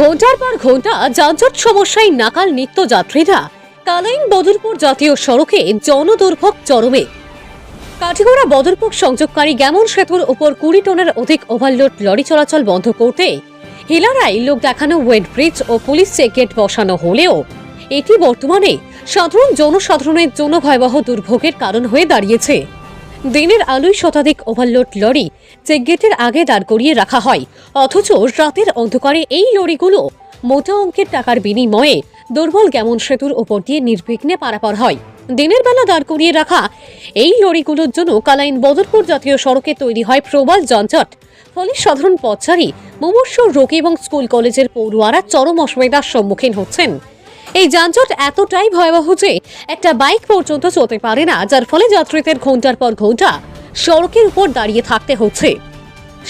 ঘণ্টার পর ঘণ্টা যানজট সমস্যায় নাকাল নিত্যযাত্রীরা। কালাইন বদরপুর জাতীয় সড়কে জনদুর্ভোগ চরমে। কাঠিগোড়া বদরপুর সংযোগকারী গ্যামন সেতুর উপর কুড়ি টনের অধিক ওভারলোড লরি চলাচল বন্ধ করতে হিলারায় লোক দেখানো ওয়েট ব্রিজ ও পুলিশ চেকগেট বসানো হলেও এটি বর্তমানে সাধারণ জনসাধারণের জন্য ভয়াবহ দুর্ভোগের কারণ হয়ে দাঁড়িয়েছে। দিনের আলোয় শতাধিক ওভারলোড লরি চেকগেটের আগে দাঁড় করিয়ে রাখা হয়। অথচ রাতের অন্ধকারে এই লরিগুলো মোটা অঙ্কের টাকার বিনিময়ে দুর্বল গ্যামন সেতুর ওপর দিয়ে নির্বিঘ্নে পারাপার হয়। দিনের বেলা দাঁড় করিয়ে রাখা এই লরিগুলোর জন্য কালাইন বদরপুর জাতীয় সড়কে তৈরি হয় প্রবল যানজট। ফলে সাধারণ পথচারী মুমূর্ষ রোগী এবং স্কুল কলেজের পড়ুয়ারা চরম অসুবিধার সম্মুখীন হচ্ছেন। এই যানজট এতটাই ভয়াবহ যে একটা বাইক পর্যন্ত চলতে পারে না, যার ফলে যাত্রীদের ঘণ্টার পর ঘণ্টা সড়কের উপর দাঁড়িয়ে থাকতে হচ্ছে।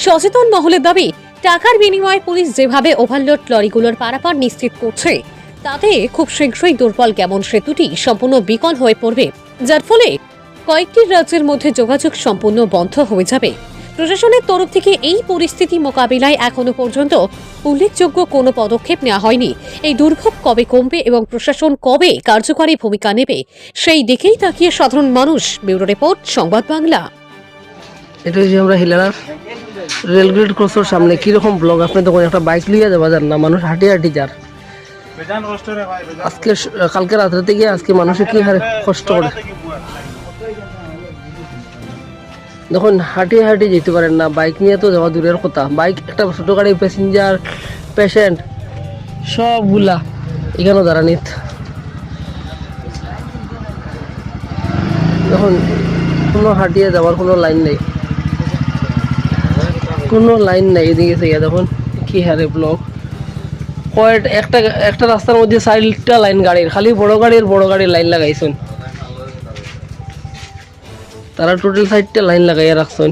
সচেতন মহলের দাবি, টাকার বিনিময়ে পুলিশ যেভাবে ওভারলোড লরিগুলোর পারাপার নিশ্চিত করছে, তাতে খুব শীঘ্রই দুর্বল কেমন সেতুটি সম্পূর্ণ বিকল হয়ে পড়বে, যার ফলে কয়েকটি রাজ্যের মধ্যে যোগাযোগ সম্পূর্ণ বন্ধ হয়ে যাবে। প্রশাসনের তরফ থেকে এই পরিস্থিতি মোকাবিলায় এখনও পর্যন্ত উল্লেখযোগ্য কোনো পদক্ষেপ নেওয়া হয়নি। এই দুর্ভোগ কবে কমবে এবং প্রশাসন কবে কার্যকরী ভূমিকা নেবে সেই দিকেই তাকিয়ে সাধারণ মানুষ। ব্যুরো রিপোর্ট সংবাদ বাংলা। এটা হচ্ছে আমরা হিলারার রেলগেট ক্রসের সামনে কীরকম ব্লক আপনি তখন একটা বাইক লিয়ে যাবা যান না মানুষ হাঁটি হাঁটি যার। আজকে কালকে রাত্রে থেকে আজকে মানুষের কি হারে কষ্ট করে। দেখুন, হাঁটি হাঁটি যেতে পারেন না। বাইক নিয়ে তো যাওয়া দূরের কথা। বাইক, একটা ছোট গাড়ি প্যাসেঞ্জার পেশেন্ট সবগুলা এখানেও দাঁড়ানিত দেখুন, কোনো হাঁটিয়ে যাওয়ার কোনো লাইন নেই। কোনো লাইন নাই এদিকে থেকে, দেখুন, কি হারে ব্লক কয়েক, একটা একটা রাস্তার মধ্যে চারটা লাইন গাড়ির, খালি বড় গাড়ির বড় গাড়ির লাইন লাগাইছেন। তারা টোটাল সাইডটা লাইন লাগাইয়া রাখছেন।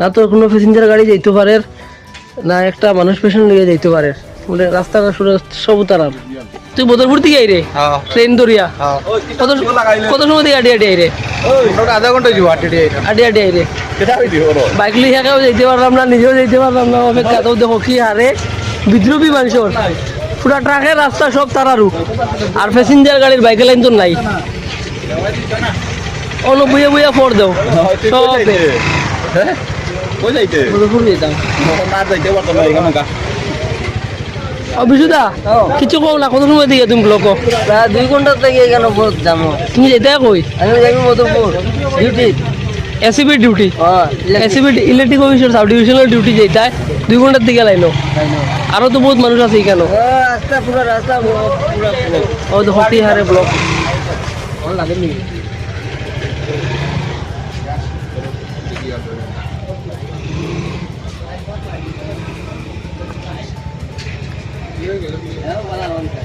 না তো কোনো প্যাসেঞ্জার গাড়ি যাইতে পারে না একটা মানুষ পেশেন্ট নিয়ে যাইতে পারে মানে রাস্তাটা শুধু সব তারার তুই বদরপুর থেকে আইরে ট্রেন ধরিয়া। কত কত সময় থেকে আডি আডি আইরে আধা ঘণ্টা যাব আটটি আডি আডি আইরে কেটা বাইক লিয়ে কেউ যেতে পারলাম না নিজেও যেতে পারলাম না। অপেক্ষা তো দেখো কি হারে। বিদ্রোহী মানুষের। পুরা ট্রাকের রাস্তা সব তারারু। আর প্যাসেঞ্জার গাড়ির বাইকের লাইন তো নাই। অন্য বুয়ে বুয়ে ফোর দেও। সব হ্যাঁ? বিশুদা কিছু কম না কত সময় দিয়ে তুমি ব্লক প্রায় দুই ঘণ্টা থেকে এখানে বহুত যাব তুমি যেতে কই? আমি যাবি Madhupur. Duty ACB duty ACB electric officer sub divisional duty যেতে দুই ঘণ্টার দিকে লাইনো আরও তো বহুত মানুষ আছে এখানে। রাস্তা পুরো রাস্তা পুরো পুরো ও দেখো কি হারে ব্লক